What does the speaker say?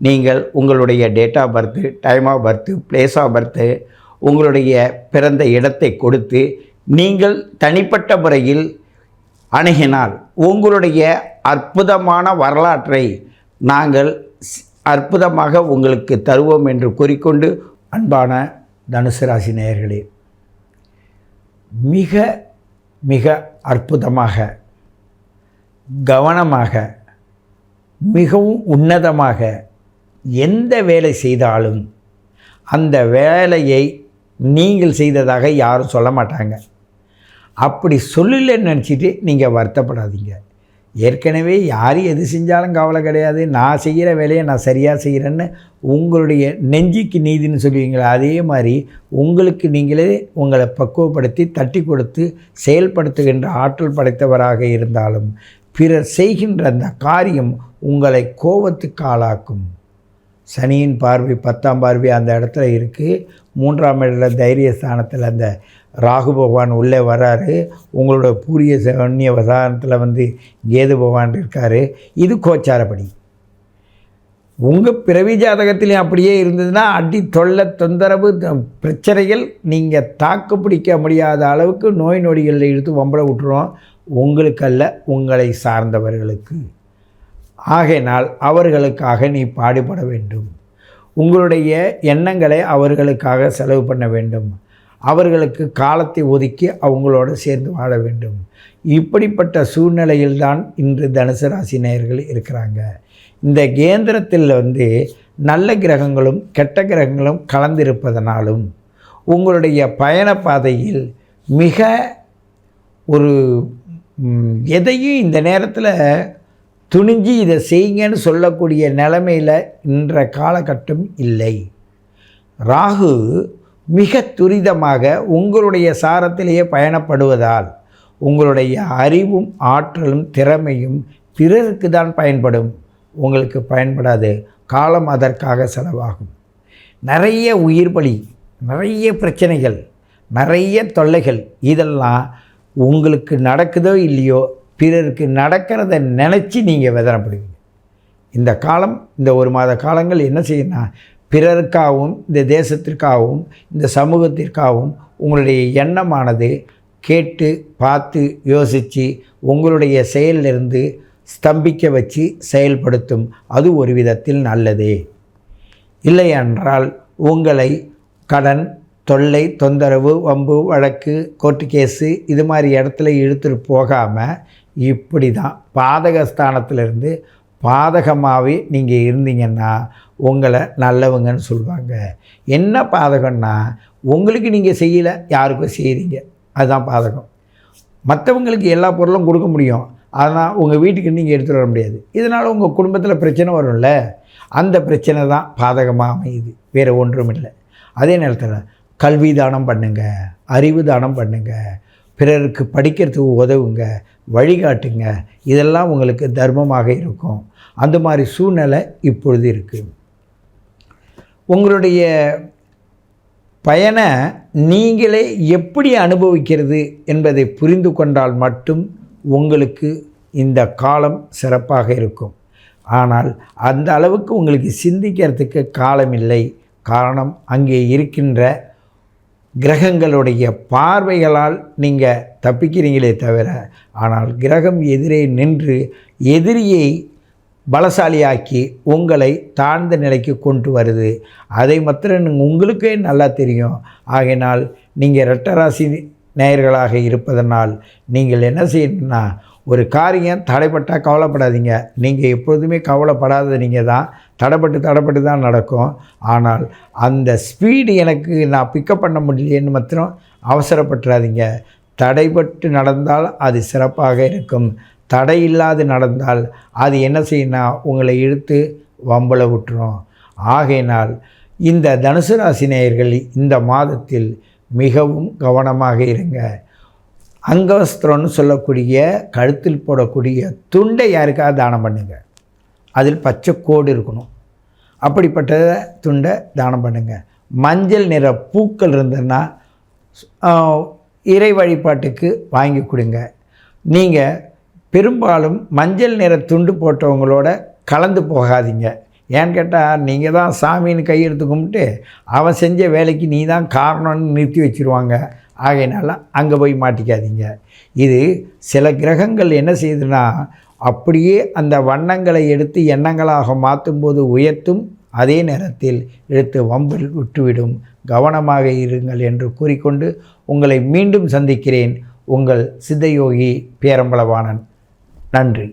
நீங்கள் உங்களுடைய date of birth time of birth place of birth உங்களுடைய பிறந்த இடத்தை கொடுத்து நீங்கள் தனிப்பட்ட முறையில் அணுகினால் உங்களுடைய அற்புதமான வரலாற்றை நாங்கள் அற்புதமாக உங்களுக்கு தருவோம் என்று கூறிக்கொண்டு அன்பான தனுசு ராசி நேயர்களே மிக மிக அற்புதமாக கவனமாக மிகவும் உன்னதமாக எந்த வேலை செய்தாலும் அந்த வேலையை நீங்கள் செய்ததாக யாரும் சொல்ல மாட்டாங்க. அப்படி சொல்லலைன்னு நினச்சிட்டு நீங்கள் வருத்தப்படாதீங்க. ஏற்கனவே யார் எது செஞ்சாலும் கவலை கிடையாது. நான் செய்கிற வேலையை நான் சரியாக செய்கிறேன்னு உங்களுடைய நெஞ்சுக்கு நீதின்னு சொல்லுவீங்களா அதே மாதிரி உங்களுக்கு நீங்களே உங்களை பக்குவப்படுத்தி தட்டி கொடுத்து செயல்படுத்துகின்ற ஆற்றல் படைத்தவராக இருந்தாலும் பிறர் செய்கின்ற அந்த காரியம் உங்களை கோபத்துக்கு ஆளாக்கும். சனியின் பார்வை பத்தாம் பார்வை அந்த இடத்துல இருக்குது மூன்றாம் இடத்துல தைரிய ஸ்தானத்தில் அந்த ராகு பகவான் உள்ளே வராரு. உங்களோட பூரிய சன்னிய வசானத்தில் வந்து கேது பகவான் இருக்கார். இது கோச்சாரப்படி. உங்கள் பிறவி ஜாதகத்திலையும் அப்படியே இருந்ததுன்னா அடி தொல்லை தொந்தரவு த- பிரச்சனைகள் நீங்கள் தாக்கு பிடிக்க முடியாத அளவுக்கு நோய் நொடிகளில் இழுத்து வம்பளை விட்டுரும். உங்களுக்கல்ல உங்களை சார்ந்தவர்களுக்கு. ஆகையினால் அவர்களுக்காக நீ பாடுபட வேண்டும். உங்களுடைய எண்ணங்களை அவர்களுக்காக செலவு பண்ண வேண்டும். அவர்களுக்கு காலத்தை ஒதுக்கி அவங்களோட சேர்ந்து வாழ வேண்டும். இப்படிப்பட்ட சூழ்நிலையில்தான் இன்று தனுசு ராசி நேயர்கள் இருக்கிறாங்க. இந்த கேந்திரத்தில் வந்து நல்ல கிரகங்களும் கெட்ட கிரகங்களும் கலந்திருப்பதனாலும் உங்களுடைய பயண பாதையில் மிக ஒரு எதையும் இந்த நேரத்தில் துணிஞ்சு இதை செய்யுங்கன்னு சொல்லக்கூடிய நிலைமையில் இன்ற காலகட்டம் இல்லை. ராகு மிக துரிதமாக உங்களுடைய சாரத்திலேயே பயணப்படுவதால் உங்களுடைய அறிவும் ஆற்றலும் திறமையும் பிறருக்கு தான் பயன்படும். உங்களுக்கு பயன்படாது. காலம் அதற்காக செலவாகும். நிறைய உயிர் பலி நிறைய பிரச்சனைகள் நிறைய தொல்லைகள் இதெல்லாம் உங்களுக்கு நடக்குதோ இல்லையோ பிறருக்கு நடக்கிறத நினச்சி நீங்கள் வேதனைப்படுவீங்க. இந்த காலம் இந்த ஒரு மாத காலங்கள் என்ன செய்யணும் பிறருக்காகவும் இந்த தேசத்திற்காகவும் இந்த சமூகத்திற்காகவும் உங்களுடைய எண்ணமானது கேட்டு பார்த்து யோசித்து உங்களுடைய செயலிலிருந்து ஸ்தம்பிக்க வச்சு செயல்படுத்தும். அது ஒரு விதத்தில் நல்லதே. இல்லையென்றால் உங்களை கடன் தொல்லை தொந்தரவு வம்பு வழக்கு கோர்ட்டு கேஸு இது மாதிரி இடத்துல இழுத்துட்டு போகாமல் இப்படி தான் பாதகஸ்தானத்திலிருந்து பாதகமாகவே நீங்கள் இருந்தீங்கன்னா உங்களை நல்லவங்கன்னு சொல்லுவாங்க. என்ன பாதகம்னா உங்களுக்கு நீங்கள் செய்யலை யாருக்கும் செய்கிறீங்க அதுதான் பாதகம். மற்றவங்களுக்கு எல்லா பொருளும் கொடுக்க முடியும். ஆனால் உங்கள் வீட்டுக்கு நீங்கள் எடுத்துகிட்டு வர முடியாது. இதனால் உங்கள் குடும்பத்தில் பிரச்சனை வரும்ல. அந்த பிரச்சனை தான் பாதகமாக அமையுது. வேறு ஒன்றும் இல்லை. அதே நேரத்தில் கல்வி தானம் பண்ணுங்கள் அறிவு தானம் பண்ணுங்கள் பிறருக்கு படிக்கிறதுக்கு உதவுங்க வழிகாட்டுங்க. இதெல்லாம் உங்களுக்கு தர்மமாக இருக்கும். அந்த மாதிரி சூழ்நிலை இப்பொழுது இருக்குது உங்களுடைய பயனை நீங்களே எப்படி அனுபவிக்கிறது என்பதை புரிந்து கொண்டால் மட்டும் உங்களுக்கு இந்த காலம் சிறப்பாக இருக்கும். ஆனால் அந்த அளவுக்கு உங்களுக்கு சிந்திக்கிறதுக்கு காலம் இல்லை காரணம் அங்கே இருக்கின்ற கிரகங்களுடைய பார்வைகளால் நீங்கள் தப்பிக்கிறீங்களே தவிர ஆனால் கிரகம் எதிரே நின்று எதிரியை பலசாலியாக்கி உங்களை தாழ்ந்த நிலைக்கு கொண்டு வருது. அதை மாத்திரம் உங்களுக்கே நல்லா தெரியும். ஆகையினால் நீங்கள் ரெட்டராசி நேயர்களாக இருப்பதனால் நீங்கள் என்ன செய்யணும்னா ஒரு காரியம் தடைப்பட்டால் கவலைப்படாதீங்க. நீங்கள் எப்பொழுதுமே கவலைப்படாத நீங்கள் தான் தடைப்பட்டு தடைப்பட்டு தான் நடக்கும். ஆனால் அந்த ஸ்பீடு எனக்கு நான் பிக்கப் பண்ண முடியலையேன்னு மாத்திரம் அவசரப்பட்டுறாதீங்க. தடைப்பட்டு நடந்தால் அது சிறப்பாக இருக்கும். தடை இல்லாது நடந்தால் அது என்ன செய்யணும்னா உங்களை இழுத்து வம்பல விட்டுரும். ஆகையினால் இந்த தனுசு ராசி நேயர்கள் இந்த மாதத்தில் மிகவும் கவனமாக இருங்க. அங்கவஸ்திரம்னு சொல்லக்கூடிய கழுத்தில் போடக்கூடிய துண்டை யாருக்காவது தானம் பண்ணுங்கள் அதில் பச்சை கோடு இருக்கணும். அப்படிப்பட்ட துண்டை தானம் பண்ணுங்கள் மஞ்சள் நிற பூக்கள் இருந்ததுன்னா இறை வழிபாட்டுக்கு வாங்கி கொடுங்க. நீங்கள் பெரும்பாலும் மஞ்சள் நிற துண்டு போட்டவங்களோட கலந்து போகாதீங்க. ஏன்னு கேட்டால் நீங்கள் தான் சாமின்னு கையெடுத்து கும்பிட்டு அவன் செஞ்ச வேலைக்கு நீ தான் காரணம்னு நிறுத்தி வச்சிருவாங்க. ஆகையினால அங்கே போய் மாட்டிக்காதீங்க. இது சில கிரகங்கள் என்ன செய்யுதுன்னா அப்படியே அந்த வண்ணங்களை எடுத்து எண்ணங்களாக மாற்றும்போது உயர்த்தும் அதே நேரத்தில் எடுத்து வம்பில் விட்டுவிடும். கவனமாக இருங்கள் என்று கூறிக்கொண்டு உங்களை மீண்டும் சந்திக்கிறேன். உங்கள் சித்தயோகி பேரம்பளவாணன் நன்றி.